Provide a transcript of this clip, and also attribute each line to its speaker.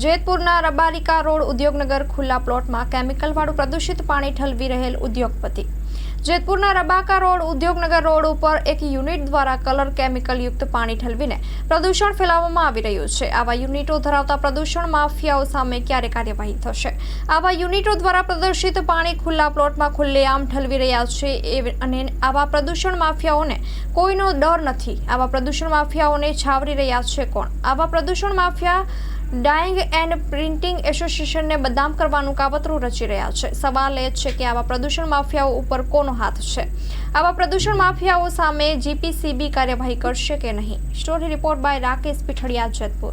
Speaker 1: જેતપુરના Rabarika road Udyognagar ખુલ્લા પ્લોટમાં કેમિકલવાળું પ્રદૂષિત પાણી ઠલવી રહેલ ઉદ્યોગપતિ. જેતપુરના રબાકા રોડ ઉદ્યોગનગર રોડ ઉપર એક યુનિટ દ્વારા કલર કેમિકલયુક્ત પાણી ઠલવીને પ્રદૂષણ ફેલાવવામાં આવી રહ્યું છે. આવા યુનિટો ધરાવતા પ્રદૂષણ માફિયાઓ સામે ક્યારે કાર્યવાહી થશે? આવા યુનિટો દ્વારા પ્રદૂષિત પાણી ખુલ્લા પ્લોટમાં ખુલ્લેઆમ ઠલવી રહ્યા છે એ અને આવા પ્રદૂષણ માફિયાઓને કોઈનો ડર નથી. આવા પ્રદૂષણ માફિયાઓને છાવરી રહ્યા છે કોણ? આવા પ્રદૂષણ માફિયા ડાઇંગ એન્ડ પ્રિન્ટિંગ એસોસિએશનને બદનામ કરવાનું કાવતરું રચી રહ્યા છે. સવાલ એ છે કે આવા પ્રદૂષણ માફિયાઓ ઉપર કોનો હાથ છે? આવા પ્રદૂષણ માફિયાઓ સામે જીપીસીબી કાર્યવાહી કરશે કે નહીં? Story report by Rakesh Pithadiya Jetpur.